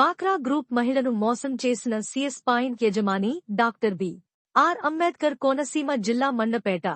డ్వాక్రా గ్రూప్ మహిళను మోసం చేసిన సిఎస్ పాయింట్ యజమాని doctor B. R. Ambedkar Konaseema జిల్లా మండపేట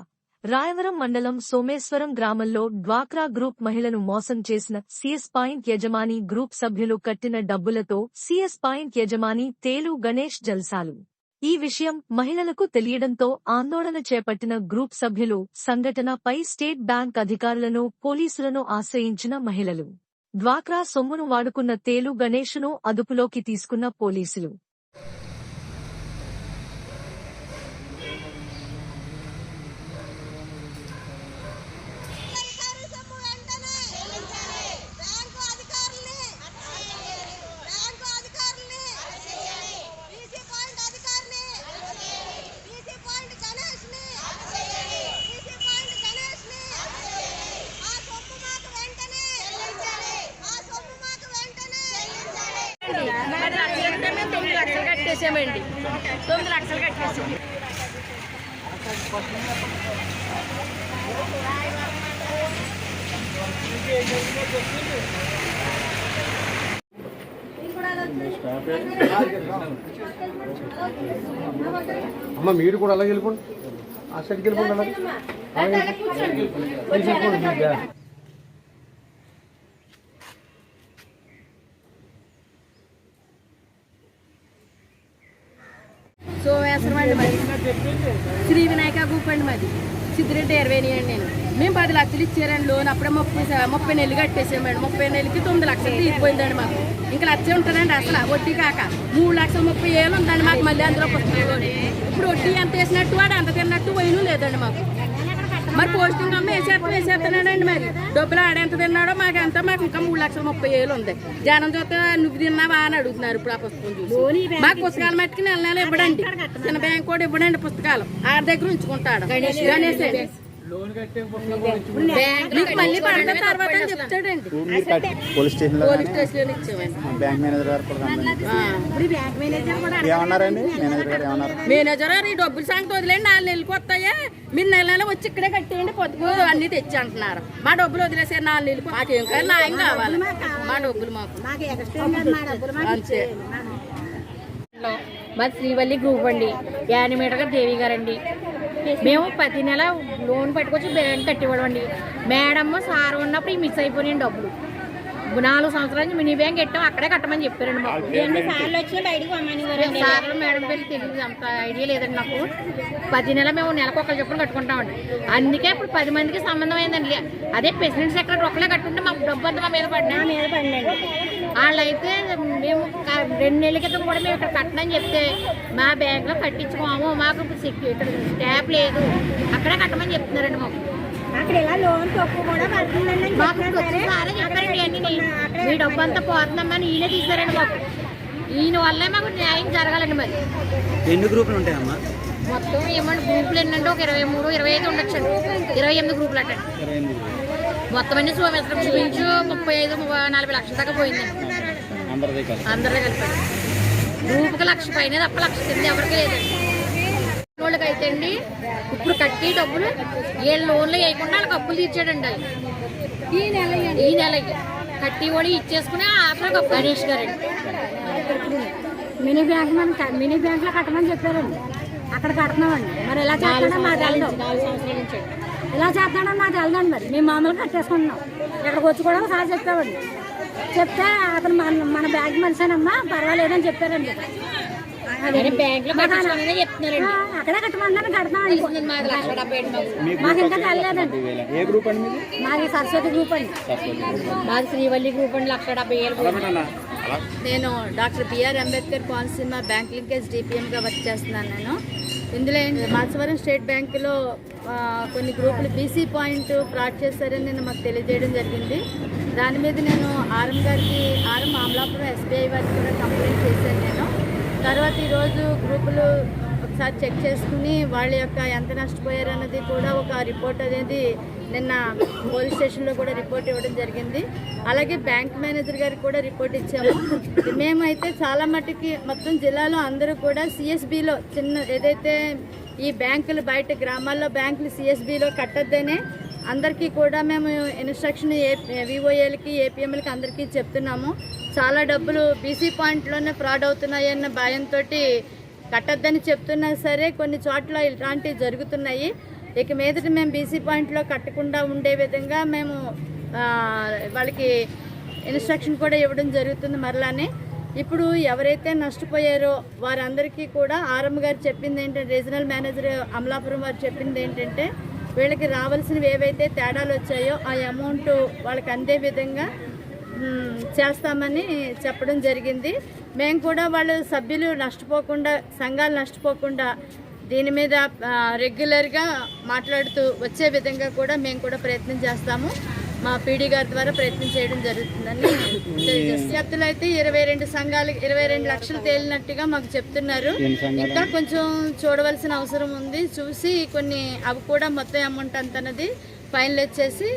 రాయవరం మండలం సోమేశ్వరం గ్రామంలో డ్వాక్రా గ్రూప్ మహిళను మోసం చేసిన సిఎస్ పాయింట్ యజమాని గ్రూప్ సభ్యులు కట్టిన డబ్బులతో సిఎస్ పాయింట్ యజమాని తేలు గణేష్ జల్సాలు. ఈ విషయం మహిళలకు తెలియడంతో ఆందోళన చేపట్టిన గ్రూప్ సభ్యులు సంఘటనపై స్టేట్ బ్యాంక్ అధికారులను పోలీసులను ఆశ్రయించిన మహిళలు. డ్వాక్రా సొమ్మును వాడుకున్న తేలు గణేష్ను అదుపులోకి తీసుకున్న పోలీసులు అధికారుల సొమ్ము వెంటనే బ్యాంకు అధికారుల్ని బ్యాంకు అధికారుల్ని బీసీ పాయింట్ అధికారిని బీసీ పాయింట్ గణేష్ని బీసీ పాయింట్ గణేష్ని ఆ సొమ్ము మాకు వెంటనే ఆ సొమ్ము మాకు వెంటనే మరి లక్షలు అంటే మేము తొమ్మిది లక్షలు కట్టేసామండి తొమ్మిది లక్షలు కట్టేసాం. అమ్మ మీరు కూడా అలాగే వెళ్ళిపోండి. ఆ సైడ్కి వెళ్ళిపోండి అలాగే అలాగే సోమేశ్వరం అండి మరి శ్రీ వినాయక గ్రూప్ అండి మాది. సిద్ధిరెడ్డి ఇరవై అండి నేను. మేము పది లక్షలు ఇచ్చారండి లోన్. అప్పుడే ముప్పై ముప్పై నెలలు కట్టేసామండి ముప్పై నెలలకి తొమ్మిది లక్షలు తీరిపోయిందండి మాకు. ఇంకా లక్ష ఉంటుందండి అసలు. వడ్డీ కాక మూడు లక్షల ముప్పై ఏళ్ళు ఉందండి మాకు మళ్ళీ అందులో పుస్తకంలోని ఇప్పుడు వడ్డీ ఎంత వేసినట్టు వాడు అంత తిన్నట్టు పోయిన లేదండి మాకు. మరి పోస్టింగ్ అమ్మ వేసేస్తా వేసేస్తున్నాడండి మరి? డబ్బులు ఆడెంత తిన్నాడో మాకు ఎంత? మాకు ఇంకా మూడు లక్షల ముప్పై ఏళ్ళు ఉంది. జనం చూస్తే నువ్వు తిన్నావా అని అడుగుతున్నారు ఇప్పుడు ఆ పుస్తకం చూసి. మాకు పుస్తకాలు మట్టుకు నెల నెల ఇవ్వడండి. చిన్న బ్యాంక్ కూడా ఇవ్వడండి పుస్తకాలు. ఆడి దగ్గర ఉంచుకుంటాడు. Ganesh police station bank manager గారు కూడా రమ్మని ఏమన్నారండి? మేనేజర్ గారు ఏమన్నారు? మేనేజర్ గారు ఈ డబ్బులు సంగతి వదిలేండి నాలుగు నెలలకు వస్తాయా. మీరు నెల నెల వచ్చి ఇక్కడే కట్టేయండి పొద్దుకు అన్ని తెచ్చి అంటున్నారు. మా డబ్బులు వదిలేసారు నాలుగు నెలలకు మాకేం కాదు న్యాయం కావాలి. మా డబ్బులు మాకు. అంతే. మాది శ్రీవల్లి గ్రూప్ అండి. యానిమేటర్ గారు దేవి గారండి. మేము ప్రతి నెల లోన్ పెట్టుకొచ్చి బ్యాంక్ కట్టివ్వడం అండి మేడమ్ సార్ ఉన్నప్పుడు ఈ మిస్ అయిపోయినాయి డబ్బులు. నాలుగు సంవత్సరాల నుంచి మినీ బ్యాంక్ కట్టాం అక్కడే కట్టమని చెప్పారండి మాకు. సార్లు వచ్చి బయటకు సార్లు మేడం పేరు తెలియదు అంత ఐడియా లేదండి నాకు పది నెల మేము నెలకు ఒకరు చెప్పులు కట్టుకుంటామండి. అందుకే ఇప్పుడు పది మందికి సంబంధం అయిందండి. అదే ప్రెసిడెంట్ సెక్రటరీ ఒకళ్ళే కట్టుకుంటే మాకు డబ్బు అంతా మా మీద పడినా? మీద పడినండి వాళ్ళైతే మేము రెండు నెలల క్రితం కూడా మేము ఇక్కడ కట్టనని చెప్తే మా బ్యాంక్లో కట్టించుకోము మాకు సెక్యూ ఇక్కడ స్టాప్ లేదు. అక్కడే కట్టమని చెప్తున్నారండి మాకు. అక్కడ ఇలా లోన్ తక్కువ కూడా పడుతుందండి మాకు సారే. చెప్పారండి అన్ని మీ డబ్బు అంతా పోతుందమ్మని ఈయనే తీశారండి మాకు. ఈయన వల్లే మాకు న్యాయం జరగాలండి మరి. ఎన్ని గ్రూపులు ఉంటాయమ్మా? మొత్తం ఏమంటే గ్రూపులు ఎన్నంటే ఒక ఇరవై మూడు ఇరవై ఐదు ఉండొచ్చండి. ఇరవై ఎనిమిది గ్రూపులు అంటే ఇరవై ఎనిమిది మొత్తం అన్ని సోమేశ్వరం చూపించు ముప్పై ఐదు ముప్పై నలభై లక్షల దాకా పోయిందండి. అందరిదే కలిపి. గ్రూప్కి లక్ష పైన తప్ప లక్ష కింద ఎవరికి లేదండి. వాళ్ళకి అయితే అండి ఇప్పుడు కట్టి డబ్బులు ఏ లోన్లు వేయకుండా వాళ్ళకి అప్పులు తీర్చాడండి వాళ్ళు ఈ నెల ఈ నెల కట్టి కూడా ఇచ్చేసుకుని ఆఖరి ఒక గణేష్ గారండి మినీ బ్యాంక్ మనం మినీ బ్యాంక్లో కట్టమని చెప్పారండి. అక్కడ కడుతున్నామండి. మరి ఎలా చేస్తాడో మాకు తెలదు. ఎలా చేస్తాడో మాకు తెలదండి మరి. మేము మామూలుగా కట్టేసుకుంటున్నాం. ఇక్కడికి వచ్చి కూడా ఒకసారి చెప్పామండి. చెప్తే అతను మన మన బ్యాంక్ మనిషినమ్మా పర్వాలేదని చెప్పారండి. అక్కడే తెలిసింది మాకు. ఇంకా ఏ గ్రూప్ అండి మీది? సరస్వతి గ్రూప్ అండి. మాది శ్రీవల్లి గ్రూప్ అండి లక్ష డెబ్బై ఏడు నేను doctor BR Ambedkar Konaseema bank linkage డిపిఎంగా work చేస్తున్నాను నేను. ఇందులో ఏంటి మాచవరం స్టేట్ బ్యాంకులో కొన్ని గ్రూపులు బీసీ పాయింట్ ఫ్రాడ్ చేశారని నేను మాకు తెలియజేయడం జరిగింది. దాని మీద నేను ఆర్ఎం గారికి ఆర్ఎం అమలాపురం ఎస్బీఐ వారికి కూడా కంప్లైంట్ చేశాను నేను. తర్వాత ఈరోజు గ్రూపులు ఒకసారి చెక్ చేసుకుని వాళ్ళ యొక్క ఎంత నష్టపోయారు అన్నది కూడా ఒక రిపోర్ట్ అనేది నిన్న పోలీస్ స్టేషన్లో కూడా రిపోర్ట్ ఇవ్వడం జరిగింది. అలాగే బ్యాంక్ మేనేజర్ గారికి కూడా రిపోర్ట్ ఇచ్చాము. మేమైతే చాలా మట్టుకి మొత్తం జిల్లాలో అందరూ కూడా సిఎస్బిలో చిన్న ఏదైతే ఈ బ్యాంకులు బయట గ్రామాల్లో బ్యాంకులు సిఎస్బిలో కట్టొద్దనే అందరికీ కూడా మేము ఇన్స్ట్రక్షన్ ఏ విఓఏలకి ఏపీఎంలకి అందరికీ చెప్తున్నాము. చాలా డబ్బులు బీసీ పాయింట్లోనే ఫ్రాడ్ అవుతున్నాయన్న భయంతో కట్టద్దని చెప్తున్నా సరే కొన్ని చోట్ల ఇలాంటివి జరుగుతున్నాయి. ఇక మీదట మేము బీసీ పాయింట్లో కట్టకుండా ఉండే విధంగా మేము వాళ్ళకి ఇన్స్ట్రక్షన్ కూడా ఇవ్వడం జరుగుతుంది మరలానే. ఇప్పుడు ఎవరైతే నష్టపోయారో వారందరికీ కూడా ఆర్ఎం గారు చెప్పింది ఏంటంటే రీజనల్ మేనేజర్ అమలాపురం వారు చెప్పింది ఏంటంటే వీళ్ళకి రావాల్సినవి ఏవైతే తేడాలు వచ్చాయో ఆ అమౌంట్ వాళ్ళకి అందే విధంగా చేస్తామని చెప్పడం జరిగింది. మేము కూడా వాళ్ళు సభ్యులు నష్టపోకుండా సంఘాలు నష్టపోకుండా దీని మీద రెగ్యులర్గా మాట్లాడుతూ వచ్చే విధంగా కూడా మేము కూడా ప్రయత్నం చేస్తాము. మా పీడీ గారి ద్వారా ప్రయత్నం చేయడం జరుగుతుందని తెలియజేస్తారు అయితే ఇరవై రెండు సంఘాలు ఇరవై రెండు లక్షలు తేలినట్టుగా మాకు చెప్తున్నారు. ఇంకా కొంచెం చూడవలసిన అవసరం ఉంది. చూసి కొన్ని అవి కూడా మొత్తం అమౌంట్ అంత అన్నది ఫైనలైజ్ చేసి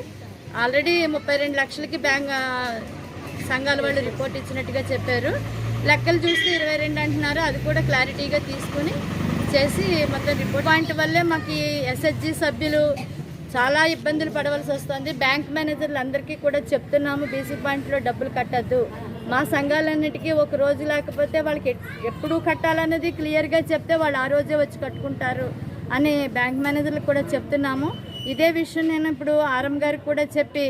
ఆల్రెడీ ముప్పై రెండు లక్షలకి బ్యాంక్ సంఘాల వాళ్ళు రిపోర్ట్ ఇచ్చినట్టుగా చెప్పారు. లెక్కలు చూస్తే ఇరవై రెండు అంటున్నారు. అది కూడా క్లారిటీగా తీసుకుని చేసి మొత్తం రిపోర్ట్ పాయింట్ వల్లే మాకు ఎస్హెచ్జి సభ్యులు చాలా ఇబ్బందులు పడవలసి వస్తుంది. బ్యాంక్ మేనేజర్లు అందరికీ కూడా చెప్తున్నాము బీసీ పాయింట్లో డబ్బులు కట్టద్దు. మా సంఘాలన్నిటికీ ఒక రోజు లేకపోతే వాళ్ళకి ఎప్పుడు కట్టాలన్నది క్లియర్గా చెప్తే వాళ్ళు ఆ రోజే వచ్చి కట్టుకుంటారు అని బ్యాంక్ మేనేజర్లకు కూడా చెప్తున్నాము. ఇదే విషయం నేను ఇప్పుడు ఆర్ఎం గారికి కూడా చెప్పి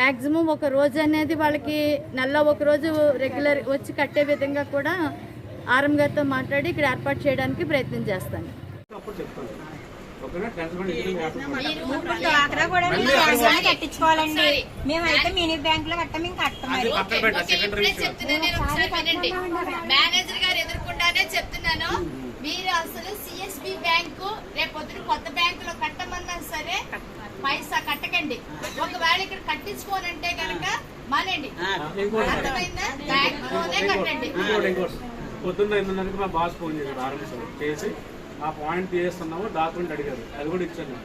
మ్యాక్సిమం ఒక రోజు అనేది వాళ్ళకి నెలలో ఒక రోజు రెగ్యులర్ వచ్చి కట్టే విధంగా కూడా ఆర్ఎం గారితో మాట్లాడి ఇక్కడ ఏర్పాటు చేయడానికి ప్రయత్నం చేస్తాను. కట్టించుకోవాలండి. మేమైతే మినీ బ్యాంక్లో కట్ట సెకండరీ మేనేజర్ గారు ఎదుర్కొంటానే చెప్తున్నాను. మీరు అసలు సిఎస్బి బ్యాంకు రేపు పొద్దున కొత్త బ్యాంకులో కట్టమన్నా సరే పైసా కట్టకండి. ఒకవేళ ఇక్కడ కట్టించుకోనంటే కనుక మానేయండి. అర్థమైందా? బ్యాంకులోనే కట్టండి. ఇంకోటి ఇంకోటి. పొద్దున్న మా బాస్ ఫోన్ చేశారు ఆరంభించారు చేసి. ఆ పాయింట్ తీస్తున్నాము డాక్యుమెంట్ అడిగారు. అది కూడా ఇచ్చాను.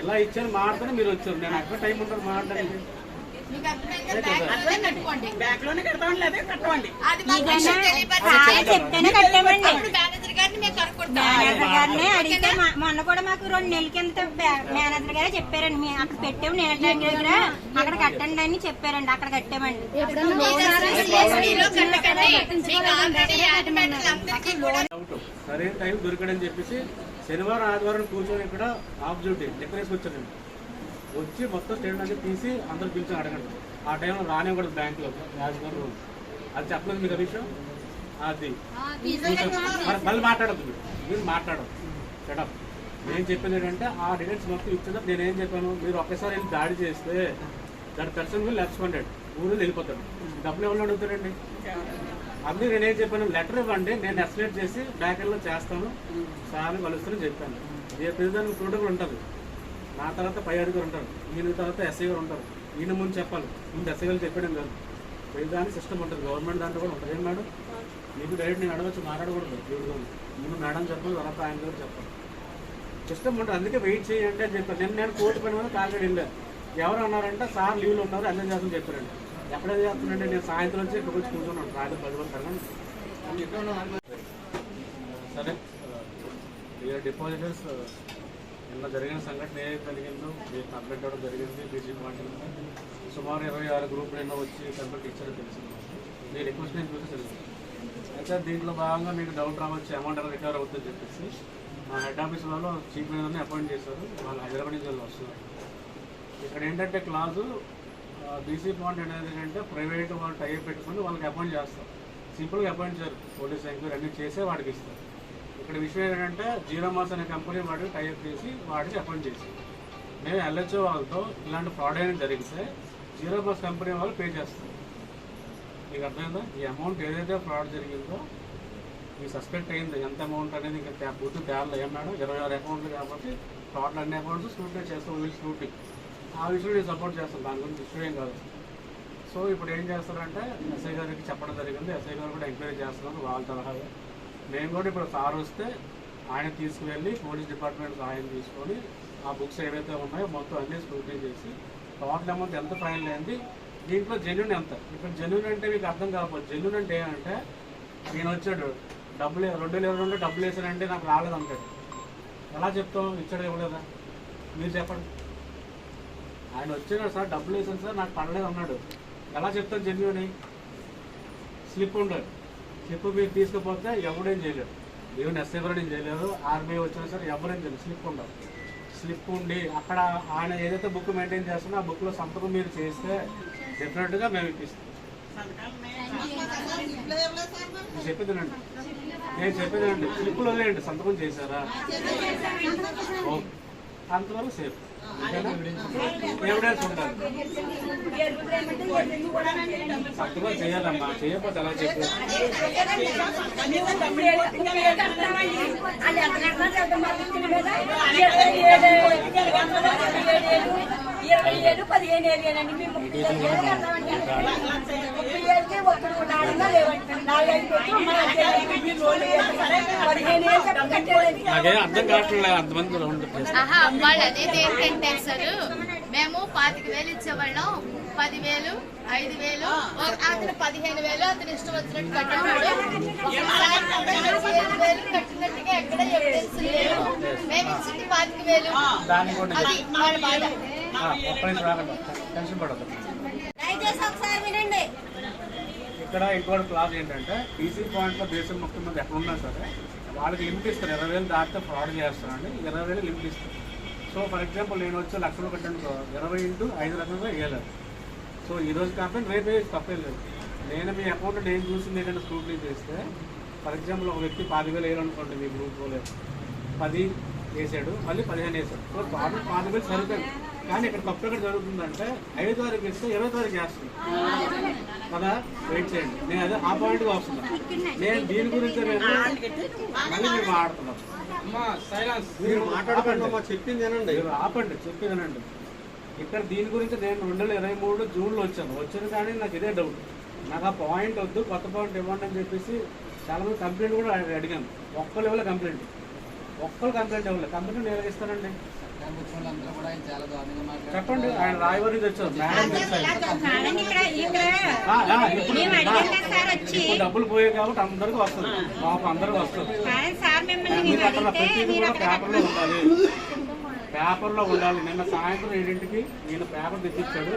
ఇలా ఇచ్చాను మాట్లాడితే మీరు వచ్చారు. నేను ఎక్కడ టైం ఉంటారు. సార్ చెప్తేనే కట్టామండి. మేనేజర్ గారిని మేము కనుక్కుంటాం. మేనేజర్ గారిని అడిగితే మా- మొన్న కూడా మాకు రెండు నెలల కింద మేనేజర్ గారే చెప్పారండి. మేము అక్కడ పెట్టాము నీళ్ళ ట్యాంక్ దగ్గర. అక్కడ కట్టండి అని చెప్పారండి. అక్కడ కట్టామండి. కూడా డౌట్ సరైన టైం దొరికడని చెప్పేసి శనివారం ఆదివారం కూర్చొని ఇక్కడ ఆఫ్ డ్యూటీ డిఫరెన్స్ వచ్చాను వచ్చి మొత్తం స్టేట్ అనేది తీసి అందరు పిలిచి అడగండి. ఆ టైంలో రానివ్వకూడదు బ్యాంకులో యాజమాన్ రూల్ అది చెప్పలేదు మీకు ఆ విషయం? అది. మరి మళ్ళీ మాట్లాడద్దు మీరు. మీరు మాట్లాడదు సెటప్ నేను చెప్పింది ఏంటంటే ఆ డీటెయిల్స్ మొత్తం ఇచ్చినప్పుడు నేనేం చెప్పాను? మీరు ఒకేసారి వెళ్ళి దాడి చేస్తే దాని పర్సన్ will రెస్పాండెడ్ ఊరు వెళ్ళిపోతాడు. డబ్బులు ఎవరు అడుగుతారండి? అందుకే నేనేం చెప్పాను? లెటర్ ఇవ్వండి. నేను ఎస్టిమేట్ చేసి బ్యాకెల్లో చేస్తాను. సార్ని కలుస్తానని చెప్పాను. ఏ ప్రతిదానికి ప్రోటోకాల్ ఉంటుంది. నా తర్వాత పై అడుగురు ఉంటారు. ఈయన తర్వాత ఎస్ఐ గారు ఉంటారు. ఈయన ముందు చెప్పాలి. ముందు ఎస్ఐ గారు చెప్పడం కాదు. ప్రతిదానికి సిస్టమ్ ఉంటుంది. గవర్నమెంట్ దాంట్లో కూడా ఉంటుంది ఏం మేడం? మీకు డైరెక్ట్ నేను అడగచ్చు మాట్లాడకూడదు. వీడియో ముందు మేడం చెప్పాలి తర్వాత ఆయన గారు చెప్పాలి. సిస్టమ్ ఉంటుంది అందుకే వెయిట్ చేయండి అని చెప్పారు. నేను నేను కోర్టు పని మీద కాకినాడ వెళ్ళాను ఎవరు అన్నారంటే సార్ లీవ్లో ఉన్నారు అన్నీ చేస్తాను చెప్పారండి. ఎప్పుడైతే చేస్తున్నాంటే నేను సాయంత్రం వచ్చి ఇక్కడ వచ్చి కూర్చున్నాను రాత్రి పది మంది తరగండి సరే. డిపాజిటర్స్ నిన్న జరిగిన సంఘటన ఏ జరిగిందో మీకు కంప్లైంట్ అవ్వడం జరిగింది బీజేపీ పార్టీ సుమారు ఇరవై ఆరు గ్రూపులు ఎన్నో వచ్చి కంప్లైంట్ ఇచ్చారో తెలిసింది. మీ రిక్వెస్ట్ నేను చూసి తెలుసు అయితే దీంట్లో భాగంగా మీకు డౌట్ రావచ్చు అమౌంట్ ఎలా రికవర్ అవుతుందని చెప్పేసి. మా హెడ్ ఆఫీస్ వాళ్ళు చీఫ్ మినిస్టర్ని అపాయింట్ చేశారు. వాళ్ళు హైదరాబాద్ నుంచి వాళ్ళు వస్తున్నారు. ఇక్కడ ఏంటంటే క్లాజు బీసీ పాయింట్ అనేది ఏంటంటే ప్రైవేట్ వాళ్ళు టైప్ పెట్టుకుని వాళ్ళకి అపాయింట్ చేస్తారు. సింపుల్గా అపాయింట్ చేయరు. పోలీస్ ఎంక్వైరీ అన్ని చేసే వాడికి ఇస్తారు. ఇక్కడ విషయం ఏంటంటే జీరో మాస్ అనే కంపెనీ వాడికి టైప్ చేసి వాడికి అపాయింట్ చేసి మేము ఎల్హెచ్ఓ వాళ్ళతో ఇలాంటి ఫ్రాడ్ అయినా జరిగితే జీరో మాస్ కంపెనీ వాళ్ళు పే చేస్తారు. మీకు అర్థమైందా? ఈ అమౌంట్ ఏదైతే ఫ్రాడ్ జరిగిందో మీకు సస్పెక్ట్ అయింది ఎంత అమౌంట్ అనేది ఇంకా తే- పూర్తి తేడా మేడం ఇరవై ఆరు అకౌంట్లు కాబట్టి టోటల్ అన్ని అకౌంట్స్ స్క్రూటీ చేస్తాం వీళ్ళు స్క్రూటీ ఆ విషయంలో నేను సపోర్ట్ చేస్తాను దాని గురించి ఇష్యూ ఏం కాదు. సో ఇప్పుడు ఏం చేస్తారంటే ఎస్ఐ గారికి చెప్పడం జరిగింది. ఎస్ఐ గారు కూడా ఎంక్వైరీ చేస్తున్నారు వాళ్ళ తరహాగా నేను కూడా ఇప్పుడు సార్ వస్తే ఆయన తీసుకువెళ్ళి పోలీస్ డిపార్ట్మెంట్ సహాయం తీసుకొని ఆ బుక్స్ ఏవైతే ఉన్నాయో మొత్తం అన్నీ స్క్రూటీ చేసి టోటల్ అమౌంట్ ఎంత ఫైన్ అయింది దీంట్లో జెన్యున్ ఎంత? ఇప్పుడు జెన్యున్ అంటే మీకు అర్థం కాకపోతే జెన్యున్ అంటే ఏమంటే నేను వచ్చాడు డబ్బులు రెండు వేల రెండు డబ్బులు వేసానంటే నాకు రాలేదు అంటాడు. ఎలా చెప్తాం ఇచ్చాడు ఇవ్వలేదా? మీరు చెప్పండి. ఆయన వచ్చాడు సార్ డబ్బులు వేసాను సార్ నాకు పడలేదు అన్నాడు. ఎలా చెప్తాను జెన్యుని స్లిప్ ఉండదు. స్లిప్ మీరు తీసుకుపోతే ఎవడేం చేయలేడు. ఈవెన్ ఎస్ఐ ఏం చేయలేదు ఆర్బీఐ వచ్చినా సరే ఎవరేం చేయలేదు స్లిప్ ఉండదు. స్లిప్ ఉండి అక్కడ ఆయన ఏదైతే బుక్ మెయింటైన్ చేస్తున్నా ఆ బుక్లో సంతకం మీరు చేస్తే డెఫినెట్గా మేము ఇప్పిస్తాం. నేను నేను చెప్పేదేనండి స్లిప్పులు వదిలేయండి సంతకం చేశారా? ఓకే. అంతవరకు సేఫ్. ఎవిడెన్స్ ఉండాలి. సంతకం చేయాలమ్మా. చేయకపోతే ఎలా చెప్పు? ఇరవై ఏళ్ళు పదిహేను ఏళ్ళేనండి మేము ముప్పై ఏళ్ళు కడతామండి. ముప్పై ఏళ్ళకి ఒక్కడు కూడా ఆడంగా లేవండి. నాలుగైదు కోట్లు ఉన్నాయి అంతే. పదిహేను ఏళ్ళు చెప్పి కట్టేదండి నాకేం అర్థం కావట్లేదు అంతమంది వాళ్ళు అనేది ఏంటంటే సార్ మేము పాతిక వేలు ఇచ్చేవాళ్ళం. పదివేలు ఐదు వేలు అతను పదిహేను వేలు అతను ఇష్టం వచ్చినట్టు ఒకసారి వేలు కట్టినట్టుగా ఎక్కడ ఎవిడెన్స్ లేదు. మేము ఇచ్చింది పాతిక వేలు. అది వాళ్ళ బాధ. టెన్షన్ పడదు ఇక్కడ ఇంకోటి క్లాస్ ఏంటంటే పీసీ పాయింట్లో దేశం మొత్తం మీద ఎక్కడ ఉన్నా సరే వాళ్ళకి లిమిట్ ఇస్తారు. ఇరవై వేలు దాటితే ఫ్రాడ్ చేస్తానండి ఇరవై వేలు లిమిట్ ఇస్తారు. సో ఫర్ ఎగ్జాంపుల్ నేను వచ్చి లక్ష రూపాయలు కట్టాను ఇరవై ఇంటూ ఐదు లక్షలు వేయలేదు సో ఈ రోజు కాకపోతే రేపే తప్పేం లేదు. నేను మీ అకౌంట్ ఏం చూసింది ఏంటంటే స్క్రూట్నీ చేస్తే ఫర్ ఎగ్జాంపుల్ ఒక వ్యక్తి పదివేలు వేయాలనుకోండి మీ గ్రూప్ లేదు పది వేసాడు మళ్ళీ పదిహేను వేసాడు సో పాతి వేలు సరిపోయింది. కానీ ఇక్కడ తప్పు ఎక్కడ జరుగుతుందంటే ఐదు తారీఖు ఇస్తే ఇరవై తారీఖు చేస్తుంది కదా? వెయిట్ చేయండి. నేను అదే ఆ పాయింట్గా వస్తున్నాను. నేను దీని గురించి మళ్ళీ మీరు మాట్లాడుతున్నాం మీరు మాట్లాడకండి. చెప్పింది ఏనండి ఆపండి. చెప్పింది ఏనండి ఇక్కడ దీని గురించి నేను రెండు వేల ఇరవై మూడు జూన్లో వచ్చాను. వచ్చాను కానీ నాకు ఇదే డౌట్ నాకు ఆ పాయింట్ వద్దు కొత్త పాయింట్ ఇవ్వండి అని చెప్పేసి చాలా మంది కంప్లైంట్ కూడా అడి- అడిగాను. ఒక్కరు ఇవ్వలే కంప్లైంట్ ఒక్కరు కంప్లైంట్ ఇవ్వలేదు కంప్లైంట్ నేను ఇస్తానండి చెప్పండి ఆయన రాయవరి తెచ్చారు. ఇప్పుడు డబ్బులు పోయాయి కాబట్టి అందరికి వస్తుంది. పాపం అందరికి వస్తుంది. ప్రతిదీ కూడా పేపర్లో ఉండాలి. పేపర్లో ఉండాలి. నిన్న సాయంత్రం ఏడింటికి నేను పేపర్ తెచ్చిచ్చాడు.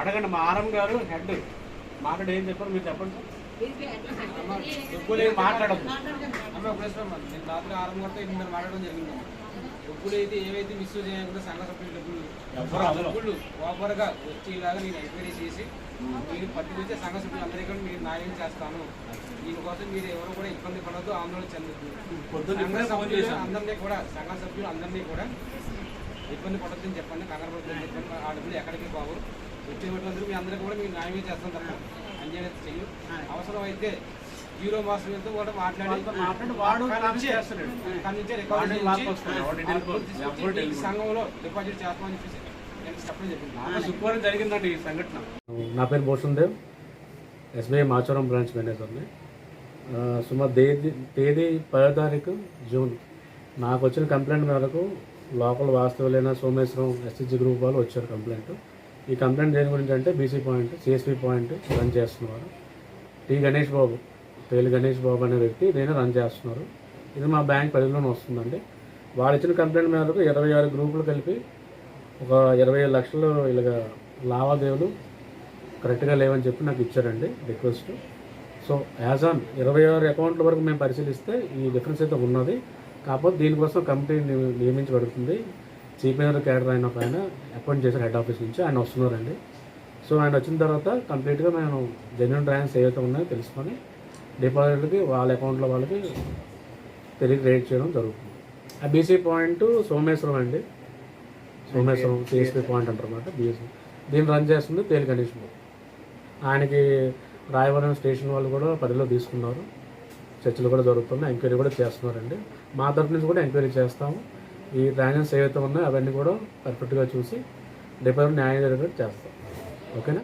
అడగండి మా ఆరం గారు హెడ్. మాట్లాడి ఏం చెప్పారు మీరు చెప్పండి. డబ్బులు ఏం మాట్లాడద్దు. అమ్మ ఒకటేశ్వరమ్మ నేను రాత్రి ఆరు ఎనిమిది మాట్లాడడం జరిగింది. డబ్బులు అయితే ఏవైతే మిస్యూజ్ చేయకుండా సంఘ సభ్యుల డబ్బులు ఓవర్గా వచ్చేలాగా నేను ఎంక్వైరీ చేసి మీరు పట్టుకొచ్చే సంఘ సభ్యులందరికీ కూడా మీరు న్యాయం చేస్తాను. దీనికోసం మీరు ఎవరు కూడా ఇబ్బంది పడద్దు ఆందోళన చెందద్దు. అందరినీ కూడా సంఘ సభ్యులు అందరినీ కూడా ఇబ్బంది పడొద్దని చెప్పండి కంగారు చెప్పండి ఆ డబ్బులు ఎక్కడికి బాగు వచ్చే వాళ్ళందరూ మీ అందరికీ కూడా మీరు న్యాయమే చేస్తాం తప్ప అన్యాయం చెయ్యి. అవసరం అయితే జీరో మాసం వెళ్తూ కూడా మాట్లాడి. సంఘంలో డిపాజిట్ చేస్తామని చెప్పేసి నేను చెప్పడం చెప్పింది నాకు శుక్రవారం జరిగిందండి ఈ సంఘటన. నా పేరు భూషణ్ దేవ్. ఎస్బీఐ మాచవరం బ్రాంచ్ మేనేజర్ని. సుమారు తేదీ తేదీ పదో తారీఖు జూన్. నాకు వచ్చిన కంప్లైంట్ మేరకు లోకల్ వాస్తవులైన సోమేశ్వరం ఎస్హెచ్జి గ్రూప్ వాళ్ళు వచ్చారు కంప్లైంట్. ఈ కంప్లైంట్ దేని గురించి అంటే BC point CSP point run చేస్తున్నారు. టి గణేష్ బాబు. పేలు గణేష్ బాబు అనే వ్యక్తి నేను రన్ చేస్తున్నారు. ఇది మా బ్యాంక్ పరిధిలోనే వస్తుందండి. వాళ్ళు ఇచ్చిన కంప్లైంట్ మేరకు ఇరవై ఆరు గ్రూపులు కలిపి ఒక ఇరవై ఐదు లక్షలు ఇలాగ లావాదేవీలు కరెక్ట్గా లేవని చెప్పి నాకు ఇచ్చారండి రిక్వెస్ట్ సో యాజ్ ఆన్ ఇరవై ఆరు అకౌంట్ల వరకు మేము పరిశీలిస్తే ఈ డిఫరెన్స్ అయితే ఉన్నది. కాకపోతే దీనికోసం కమిటీ నియమించబడుతుంది. చీఫ్ మినిస్టర్ క్యాడర్ అయిన ఒక ఆయన అపాయింట్ చేశారు హెడ్ ఆఫీస్ నుంచి. ఆయన వస్తున్నారండి. సో ఆయన వచ్చిన తర్వాత కంప్లీట్గా మేము జెన్యున్ ట్రాన్స్ ఏవైతే ఉన్నాయో తెలుసుకొని డిపాజిట్లకి వాళ్ళ అకౌంట్లో వాళ్ళకి తిరిగి క్రియేట్ చేయడం జరుగుతుంది. ఆ బీసీ పాయింట్ సోమేశ్వరం అండి. సోమేశ్వరం సిఎస్పీ పాయింట్ అంటారు అన్నమాట బీఎస్పీ దీన్ని రన్ చేస్తుంది తేలి గణేష్ బాబు. ఆయనకి రాయవరం స్టేషన్ వాళ్ళు కూడా పరిధిలో తీసుకున్నారు. చర్చలు కూడా జరుగుతున్నాయి ఎంక్వైరీ కూడా చేస్తున్నారండి. మా తరఫు నుంచి కూడా ఎంక్వైరీ చేస్తాము. ఈ ట్రాన్సాక్షన్స్ ఏవైతే ఉన్నాయో అవన్నీ కూడా పర్ఫెక్ట్గా చూసి డిపాజిట్ న్యాయం జరిగేటట్టు చేస్తాం. ఓకేనా?